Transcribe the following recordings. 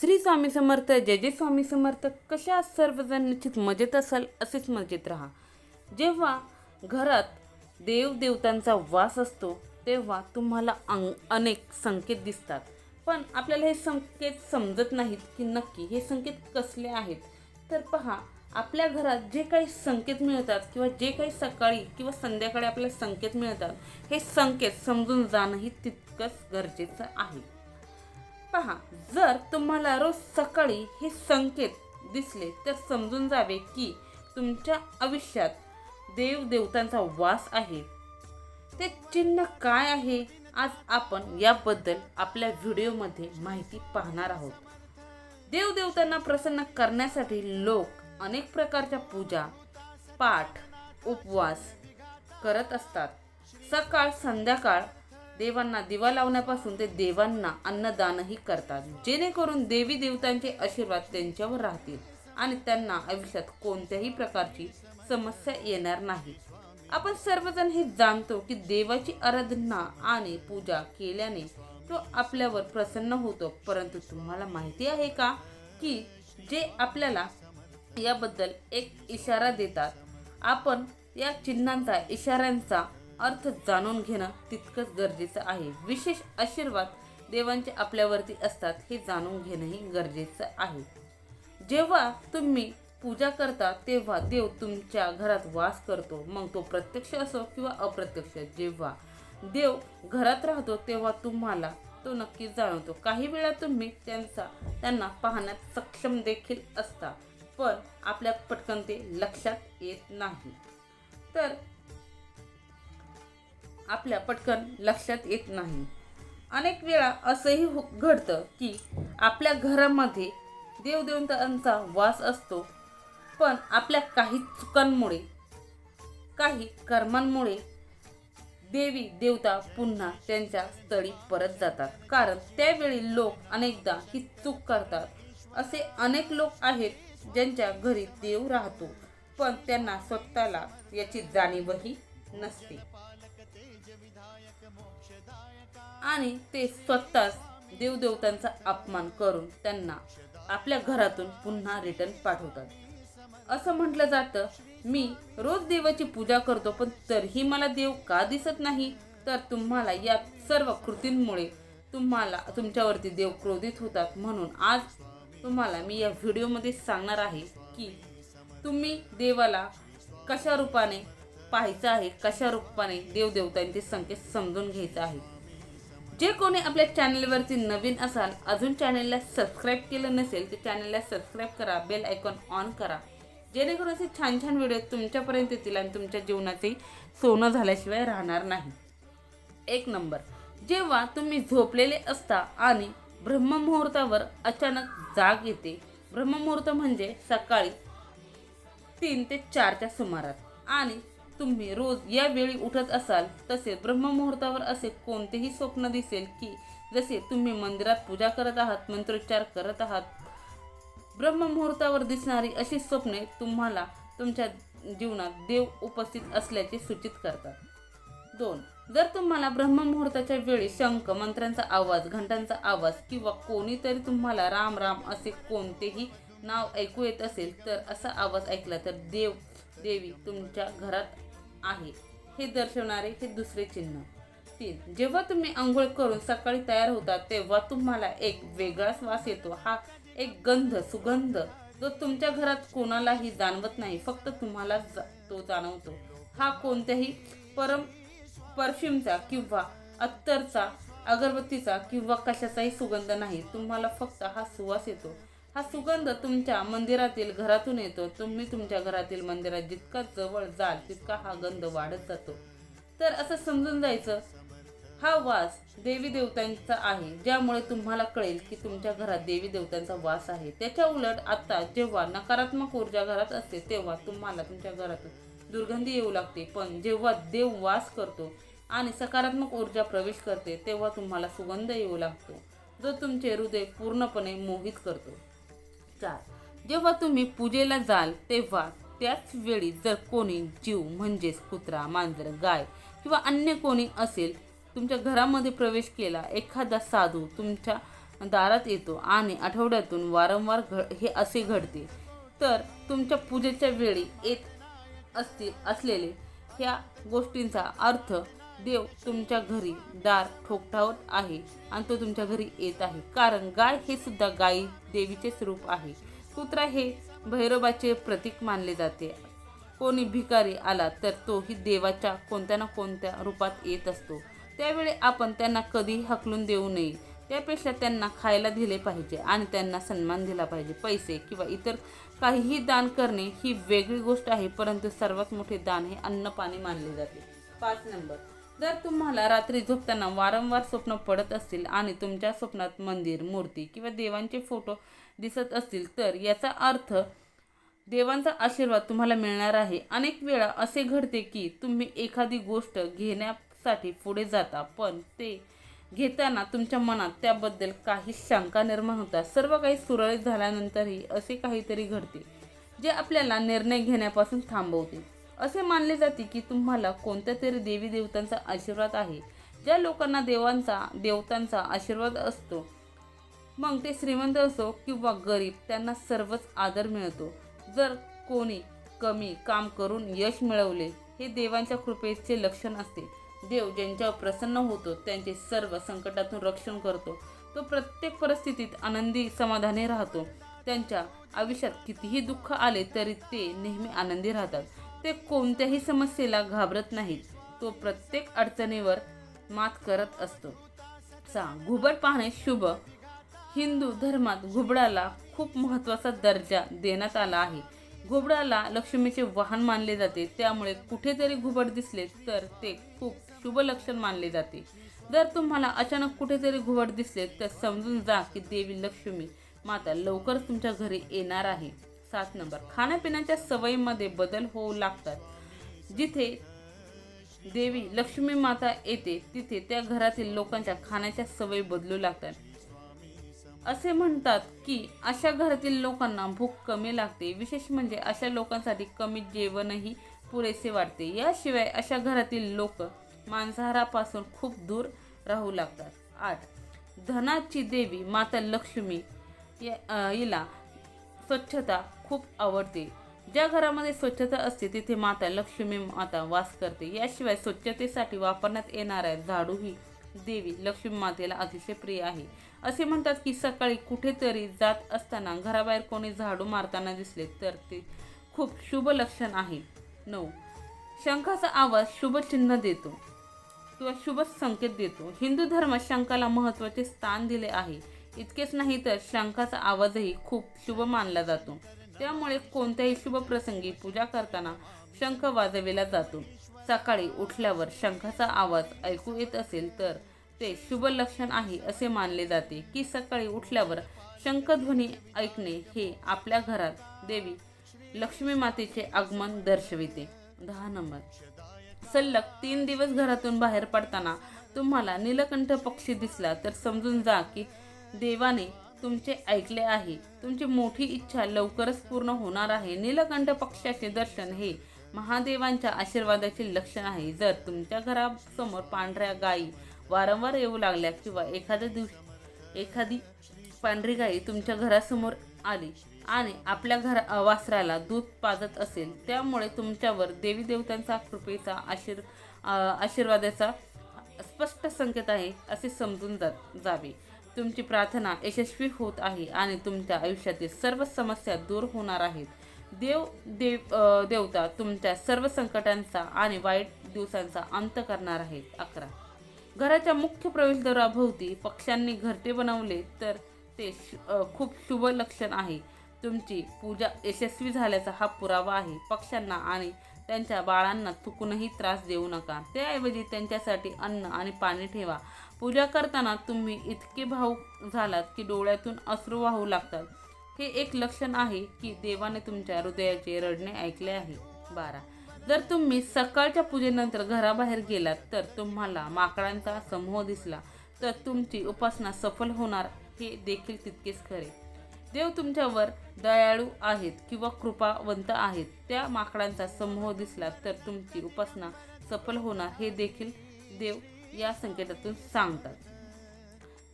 श्री स्वामी समर्थ जय जय स्वामी समर्थ. कशा सर्वजण निश्चित मजेत असाल असेच मजेत राहा. जेव्हा घरात देवदेवतांचा वास असतो तेव्हा तुम्हाला अंग अनेक संकेत दिसतात. पण आपल्याला हे संकेत समजत नाहीत की नक्की हे संकेत कसले आहेत. तर पहा आपल्या घरात जे काही संकेत मिळतात किंवा जे काही सकाळी किंवा संध्याकाळी आपल्याला संकेत मिळतात हे संकेत समजून जाणंही तितकंच गरजेचं आहे. पहा जर तुम्हाला रोज सकाळी हे संकेत दिसले तर समजून जावे की तुमच्या आयुष्यात देव देवतांचा वास आहे. ते चिन्ह काय आहे? आज आपण याबद्दल आपल्या व्हिडिओमध्ये माहिती पाहणार आहोत. देवदेवतांना प्रसन्न करण्यासाठी लोक अनेक प्रकारच्या पूजा पाठ उपवास करत असतात. सकाळ संध्याकाळ देवांना दिवा लावण्यापासून ते देवांना अन्नदानही करतात. जेणेकरून देवी देवतांचे आशीर्वाद त्यांच्यावर राहतील आणि त्यांना आयुष्यात कोणत्याही प्रकारची समस्या येणार नाही. आपण सर्वजण हे जाणतो की देवाची आराधना आणि पूजा केल्याने तो आपल्यावर प्रसन्न होतो. परंतु तुम्हाला माहिती आहे का की जे आपल्याला याबद्दल एक इशारा देतात आपण या चिन्हांचा इशाऱ्यांचा अर्थ जाणून घेणं तितकंच गरजेचं आहे. विशेष आशीर्वाद देवांचे आपल्यावरती असतात हे जाणून घेणंही गरजेचं आहे. जेव्हा तुम्ही पूजा करता तेव्हा देव तुमच्या घरात वास करतो. मग तो प्रत्यक्ष असो किंवा अप्रत्यक्ष जेव्हा देव घरात राहतो तेव्हा तुम्हाला तो नक्की जाणवतो. काही वेळा तुम्ही त्यांचा त्यांना पाहण्यात सक्षम देखील असता पण आपल्या पटकन ते लक्षात येत नाही. तर आपल्या पटकन लक्षात येत नाही. अनेक वेळा असंही हो घडतं की आपल्या घरामध्ये देवदेवतांचा वास असतो पण आपल्या काही चुकांमुळे काही कर्मांमुळे देवी देवता पुन्हा त्यांच्या स्थळी परत जातात. कारण त्यावेळी लोक अनेकदा ही चूक करतात. असे अनेक लोक आहेत ज्यांच्या घरी देव राहतो पण त्यांना स्वतःला याची जाणीवही नसते. आणि ते स्वतःच देवदेवतांचा अपमान करून त्यांना आपल्या घरातून पुन्हा रिटर्न पाठवतात. असं म्हटलं जातं मी रोज देवाची पूजा करतो पण तरीही मला देव का दिसत नाही? तर तुम्हाला या सर्व कृतींमुळे तुम्हाला तुमच्यावरती देव क्रोधित होतात म्हणून आज तुम्हाला मी या व्हिडिओमध्ये सांगणार आहे की तुम्ही देवाला कशा रूपाने पाहायचं आहे कशा रूपाने देवदेवतांचे संकेत समजून घ्यायचं आहे. जे कोणी आपल्या चॅनलवरती नवीन असाल अजून चॅनलला सबस्क्राईब केलं नसेल तर चॅनलला सबस्क्राईब करा बेल आयकॉन ऑन करा. जेणेकरून असे छान छान व्हिडिओ तुमच्यापर्यंत येतील आणि तुमच्या जीवनाचे सोनं झाल्याशिवाय राहणार नाही. एक नंबर. जेव्हा तुम्ही झोपलेले असता आणि ब्रह्ममुहूर्तावर अचानक जाग येते ब्रह्ममुहूर्त म्हणजे सकाळी तीन ते चारच्या सुमारात. आणि तुम्ही रोज या वेळी उठत असाल तसेच ब्रह्ममुहूर्तावर असे कोणतेही स्वप्न दिसेल की जसे तुम्ही मंदिरात पूजा करत आहात मंत्रोच्चार करत आहात ब्रह्ममुहूर्तावर दिसणारी अशी स्वप्ने तुम्हाला तुमच्या जीवनात देव उपस्थित असल्याचे सूचित करतात. दोन जर तुम्हाला ब्रह्ममुहूर्ताच्या वेळी शंख मंत्रांचा आवाज घंटांचा आवाज किंवा कोणीतरी तुम्हाला राम राम असे कोणतेही नाव ऐकू येत असेल तर असा आवाज ऐकला तर देव देवी तुमच्या घरात आहे. हे दर्शवणारे हे दुसरे चिन्ह. तीन जेव्हा तुम्ही आंघोळ करून सकाळी तयार होता तेव्हा तुम्हाला एक वेगळाच वास येतो. हा एक गंध सुगंध जो तुमच्या घरात कोणालाही जाणवत नाही फक्त तुम्हाला तो जाणवतो. हा कोणत्याही परम परफ्यूमचा किंवा अत्तरचा अगरबत्तीचा किंवा कशाचाही सुगंध नाही. तुम्हाला फक्त हा सुवास येतो. हा सुगंध तुमच्या मंदिरातील घरातून येतो. तुम्ही तुमच्या घरातील मंदिरात जितका जवळ जाल तितका हा गंध वाढत जातो. तर असं समजून जायचं हा वास देवी देवतांचा आहे ज्यामुळे तुम्हाला कळेल की तुमच्या घरात देवी देवतांचा वास आहे. त्याच्या उलट आता जेव्हा नकारात्मक ऊर्जा घरात असते तेव्हा तुम्हाला तुमच्या घरातून दुर्गंधी येऊ लागते. पण जेव्हा देव वास करतो आणि सकारात्मक ऊर्जा प्रवेश करते तेव्हा तुम्हाला सुगंध येऊ लागतो जो तुमचे हृदय पूर्णपणे मोहित करतो. चार जेव्हा तुम्ही पूजेला जाल तेव्हा त्याच वेळी जर कोणी जीव म्हणजेच कुत्रा मांजर गाय किंवा अन्य कोणी असेल तुमच्या घरामध्ये प्रवेश केला एखादा साधू तुमच्या दारात येतो आणि आठवड्यातून वारंवार घ हे असे घडते. तर तुमच्या पूजेच्या वेळी येत असतील असलेले ह्या गोष्टींचा अर्थ देव तुमच्या घरी दार ठोकठावत आहे आणि तो तुमच्या घरी येत आहे. कारण गाय हे सुद्धा गायी देवीचे स्वरूप आहे. कुत्रा हे भैरवाचे प्रतीक मानले जाते. कोणी भिकारी आला तर तोही देवाच्या कोणत्या ना कोणत्या रूपात येत असतो. त्यावेळी आपण त्यांना कधीही हकलून देऊ नये. त्यापेक्षा त्यांना खायला दिले पाहिजे आणि त्यांना सन्मान दिला पाहिजे. पैसे किंवा इतर काहीही दान करणे ही वेगळी गोष्ट आहे परंतु सर्वात मोठे दान हे अन्न पाणी मानले जाते. पाच नंबर. जर तुम्हाला रात्री झोपताना वारंवार स्वप्न पडत असतील आणि तुमच्या स्वप्नात मंदिर मूर्ती किंवा देवांचे फोटो दिसत असतील तर याचा अर्थ देवांचा आशीर्वाद तुम्हाला मिळणार आहे. अनेक वेळा असे घडते की तुम्ही एखादी गोष्ट घेण्यासाठी पुढे जाता पण ते घेताना तुमच्या मनात त्याबद्दल काही शंका निर्माण होतात. सर्व काही सुरळीत झाल्यानंतरही असे काहीतरी घडते जे आपल्याला निर्णय घेण्यापासून थांबवते. असे मानले जाते की तुम्हाला कोणत्या तरी देवी देवतांचा आशीर्वाद आहे. ज्या लोकांना देवांचा देवतांचा आशीर्वाद असतो. मग ते श्रीमंत असो किंवा गरीब त्यांना सर्वच आदर मिळतो. जर कोणी कमी काम करून यश मिळवले हे देवांच्या कृपेचे लक्षण असते. देव ज्यांच्यावर प्रसन्न होतो त्यांचे सर्व संकटातून रक्षण करतो. तो प्रत्येक परिस्थितीत आनंदी समाधानी राहतो. त्यांच्या आयुष्यात कितीही दुःख आले तरी ते नेहमी आनंदी राहतात. ते कोणत्याही समस्येला घाबरत नाहीत. तो प्रत्येक अडचणीवर मात करत असतो. सहा घुबड पाहणे शुभ. हिंदू धर्मात घुबडाला खूप महत्त्वाचा दर्जा देण्यात आला आहे. घुबडाला लक्ष्मीचे वाहन मानले जाते. त्यामुळे कुठेतरी घुबड दिसले तर ते खूप शुभ लक्षण मानले जाते. जर तुम्हाला अचानक कुठेतरी घुबड दिसले तर समजून जा की देवी लक्ष्मी माता लवकर तुमच्या घरी येणार आहे. सात नंबर. खाण्यापिण्याच्या सवयीमध्ये बदल होऊ लागतात. जिथे देवी लक्ष्मी माता येते तिथे त्या घरातील लोकांच्या खाण्याच्या सवयी बदलू लागतात. असे म्हणतात की अशा घरातील लोकांना भूक कमी लागते. विशेष म्हणजे अशा लोकांसाठी कमी जेवणही पुरेसे वाटते. याशिवाय अशा घरातील लोक मांसाहारापासून खूप दूर राहू लागतात. आठ. धनाची देवी माता लक्ष्मी या- हिला स्वच्छता खूप आवडते. ज्या घरामध्ये स्वच्छता असते तिथे माता लक्ष्मी माता वास करते. याशिवाय स्वच्छतेसाठी वापरण्यात येणाऱ्या झाडू ही देवी लक्ष्मी मातेला अतिशय प्रिय आहे. असे म्हणतात की सकाळी कुठेतरी जात असताना घराबाहेर कोणी झाडू मारताना दिसले तर ते खूप शुभ लक्षण आहे. नऊ. शंखाचा आवाज शुभ चिन्ह देतो किंवा शुभ संकेत देतो. हिंदू धर्मात शंखाला महत्त्वाचे स्थान दिले आहे. इतकेच नाही तर शंखाचा आवाजही खूप शुभ मानला जातो. त्यामुळे कोणत्याही शुभ प्रसंगी पूजा करताना शंख वाजविला जातो. सकाळी उठल्यावर शंखाचा आवाज ऐकू येत असेल तर ते शुभ लक्षण आहे असे मानले जाते की सकाळी उठल्यावर शंखध्वनी ऐकणे हे आपल्या घरात देवी लक्ष्मी मातेचे आगमन दर्शविते. दहा नंबर. सलग तीन दिवस घरातून बाहेर पडताना तुम्हाला नीलकंठ पक्षी दिसला तर समजून जा की देवाने तुमचे ऐकले आहे. तुमची मोठी इच्छा लवकरच पूर्ण होणार आहे. नीलकंठ पक्षाचे दर्शन हे महादेवांच्या आशीर्वादाचे लक्षण आहे. जर तुमच्या घरासमोर पांढऱ्या गायी वारंवार येऊ लागल्या किंवा एखाद्या दिवशी एखादी पांढरी गाई तुमच्या घरासमोर आली आणि आपल्या घर वासराला दूध पाजत असेल त्यामुळे तुमच्यावर देवी देवतांचा कृपेचा आशीर आशीर्वादाचा स्पष्ट संकेत आहे असे समजून जा जावे. तुमची प्रार्थना यशस्वी होत आहे आणि तुमच्या आयुष्यातील सर्व समस्या दूर होणार आहेत. देव देव देवता तुमच्या सर्व संकटांचा आणि वाईट दिवसांचा अंत करणार आहेत. अकरा. घराच्या मुख्य प्रवेशद्वाराभोवती पक्ष्यांनी घरटे बनवले तर ते खूप शुभ लक्षण आहे. तुमची पूजा यशस्वी झाल्याचा हा पुरावा आहे. पक्ष्यांना आणि त्यांच्या बाळांना चुकूनही त्रास देऊ नका. त्याऐवजी त्यांच्यासाठी अन्न आणि पाणी ठेवा. पूजा करताना तुम्ही इतके भावूक झालात की डोळ्यातून अश्रू वाहू लागतात. हे एक लक्षण आहे की देवाने तुमच्या हृदयाचे रडणे ऐकले आहे. बारा. जर तुम्ही सकाळच्या पूजेनंतर घराबाहेर गेलात तर तुम्हाला माकडांचा समूह दिसला. तर तुमची उपासना सफल होणार हे देखील तितकेच खरे. देव तुमच्यावर दयाळू आहेत किंवा कृपावंत आहेत त्या माकडांचा समूह दिसला तर तुमची उपासना सफल होणार हे देखील देव या संकेतातून सांगतात.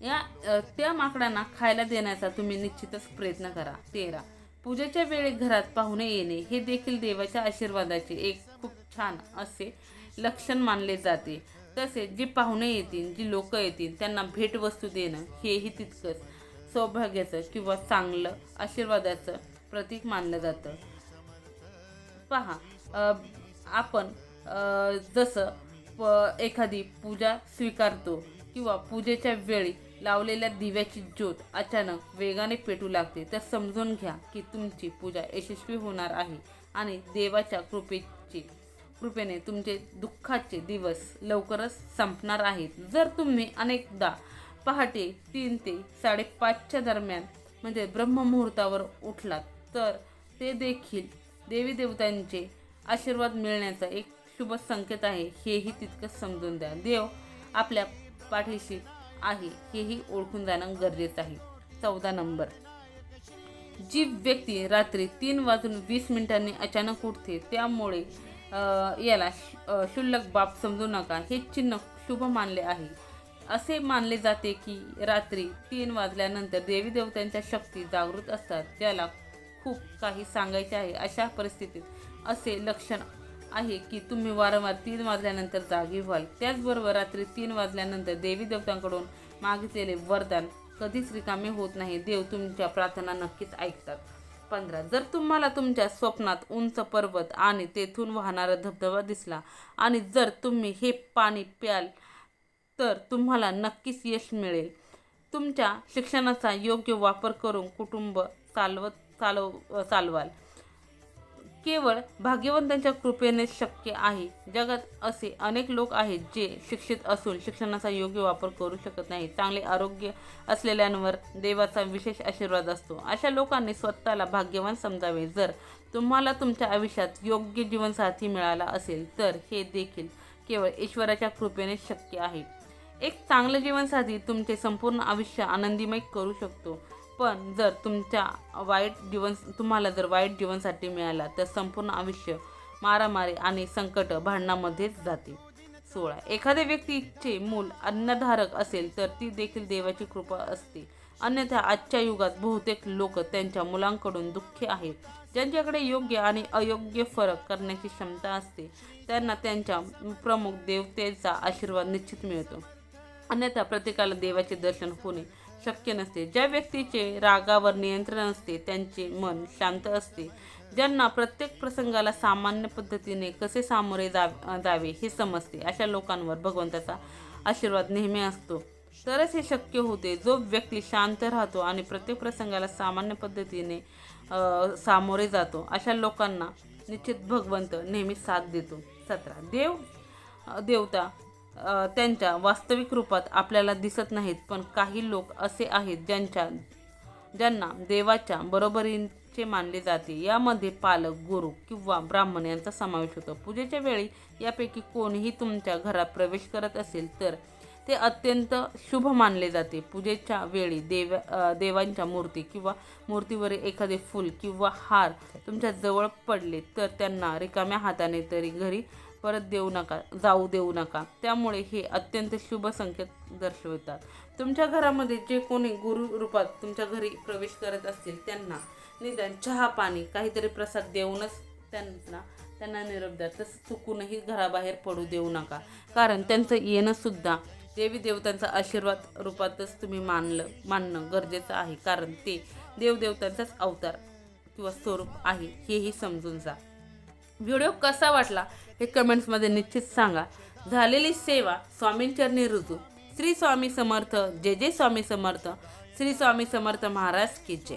या त्या माकडांना खायला देण्याचा तुम्ही निश्चितच प्रयत्न करा. तेरा. पूजेच्या वेळी घरात पाहुणे येणे हे देखील देवाच्या आशीर्वादाचे एक खूप छान असे लक्षण मानले जाते. तसेच जे पाहुणे येतील जी लोक येतील त्यांना भेटवस्तू देणं हेही तितकंच. सौभाग्याचं किंवा चांगलं आशीर्वादाचं प्रतीक मानलं जातं. पहा आपण जसं प एखादी पूजा स्वीकारतो किंवा पूजेच्या वेळी लावलेल्या दिव्याची ज्योत अचानक वेगाने पेटू लागते तर समजून घ्या की तुमची पूजा यशस्वी होणार आहे आणि देवाच्या कृपेची कृपेने तुमचे दुःखाचे दिवस लवकरच संपणार आहेत. जर तुम्ही अनेकदा पहाटे तीन ते साडेपाचच्या दरम्यान म्हणजे ब्रह्ममुहूर्तावर उठलात. तर ते देखील देवी देवतांचे आशीर्वाद मिळण्याचा एक शुभ संकेत आहे हेही तितकंच समजून द्या. देव आपल्या पाठीशी आहे हेही ओळखून जाणं गरजेचं आहे. चौदा नंबर. जी व्यक्ती रात्री तीन वाजून वीस मिनिटांनी अचानक उठते त्यामुळे याला श- अ, बाब समजू नका. हे चिन्ह शुभ मानले आहे. असे मानले जाते की रात्री तीन वाजल्यानंतर देवी देवतांच्या शक्ती जागृत असतात ज्याला खूप काही सांगायचे आहे अशा परिस्थितीत असे लक्षण आहे की तुम्ही वारंवार तीन वाजल्यानंतर जागी व्हाल. त्याचबरोबर रात्री तीन वाजल्यानंतर देवी देवतांकडून मागितलेले वरदान कधीच रिकामे होत नाही देव तुमच्या प्रार्थना नक्कीच ऐकतात. पंधरा जर तुम्हाला तुमच्या स्वप्नात उंच पर्वत आणि तेथून वाहणारा धबधबा दिसला आणि जर तुम्ही हे पाणी प्याल तर तुम्हाला नक्कीच यश मिळेल. तुमच्या शिक्षणाचा योग्य वापर करून कुटुंब चालवत चालव चालवाल. केवळ भाग्यवंतांच्या कृपेने शक्य आहे. जगात असे अनेक लोक आहेत जे शिक्षित असून शिक्षणाचा योग्य वापर करू शकत नाही चांगले आरोग्य असलेल्यांवर देवाचा विशेष आशीर्वाद असतो. अशा लोकांनी स्वतःला भाग्यवान समजावे. जर तुम्हाला तुमच्या आयुष्यात योग्य जीवनसाथी मिळाला असेल तर हे देखील केवळ ईश्वराच्या कृपेने शक्य आहे. एक चांगलं जीवनसाथी तुमचे संपूर्ण आयुष्य आनंदीमय करू शकतो. पण जर तुमच्या वाईट जीवन तुम्हाला जर वाईट जीवनसाठी मिळाला तर संपूर्ण आयुष्य मारामारी आणि संकट भांडणामध्येच जाते. सोळा. एखाद्या व्यक्तीचे मूल अन्नधारक असेल तर ती देखील देवाची कृपा असते. अन्यथा आजच्या युगात बहुतेक लोक त्यांच्या मुलांकडून दुःखी आहेत. ज्यांच्याकडे योग्य आणि अयोग्य फरक करण्याची क्षमता असते त्यांना त्यांच्या प्रमुख देवतेचा आशीर्वाद निश्चित मिळतो. अन्यथा प्रत्येकाला देवाचे दर्शन होणे शक्य नसते. ज्या व्यक्तीचे रागावर नियंत्रण असते त्यांचे मन शांत असते. ज्यांना प्रत्येक प्रसंगाला सामान्य पद्धतीने कसे सामोरे जा जावे हे समजते. अशा लोकांवर भगवंताचा आशीर्वाद नेहमी असतो. तरच हे शक्य होते. जो व्यक्ती शांत राहतो आणि प्रत्येक प्रसंगाला सामान्य पद्धतीने सामोरे जातो अशा लोकांना निश्चित भगवंत नेहमी साथ देतो. सतरा. देव देवता त्यांच्या वास्तविक रूपात आपल्याला दिसत नाहीत पण काही लोक असे आहेत ज्यांच्या ज्यांना देवाच्या बरोबरीचे मानले जाते. यामध्ये पालक गुरु किंवा ब्राह्मण यांचा समावेश होतो. पूजेच्या वेळी यापैकी कोणीही तुमच्या घरात प्रवेश करत असेल तर ते अत्यंत शुभ मानले जाते. पूजेच्या वेळी देव देवांच्या मूर्ती किंवा मूर्तीवरील एखादे फूल किंवा हार तुमच्या जवळ पडले तर त्यांना रिकाम्या हाताने तरी घरी परत देऊ नका जाऊ देऊ नका. त्यामुळे हे अत्यंत शुभ संकेत दर्शवतात. तुमच्या घरामध्ये जे कोणी गुरु रूपात तुमच्या घरी प्रवेश करत असतील त्यांना निदान चहा पाणी काहीतरी प्रसाद देऊनच त्यांना त्यांना निरोप द्या. तसं चुकूनही घराबाहेर पडू देऊ नका. कारण त्यांचं येणंसुद्धा देवी देवतांचा आशीर्वाद रूपातच तुम्ही मानलं मानणं गरजेचं आहे. कारण ते देवदेवतांचाच अवतार किंवा स्वरूप आहे हेही समजून जा. व्हिडिओ कसा वाटला हे कमेंट्समध्ये निश्चित सांगा. झालेली सेवा स्वामींचरणी रुजू. श्री स्वामी समर्थ जे जे स्वामी समर्थ. श्री स्वामी समर्थ महाराज की जय.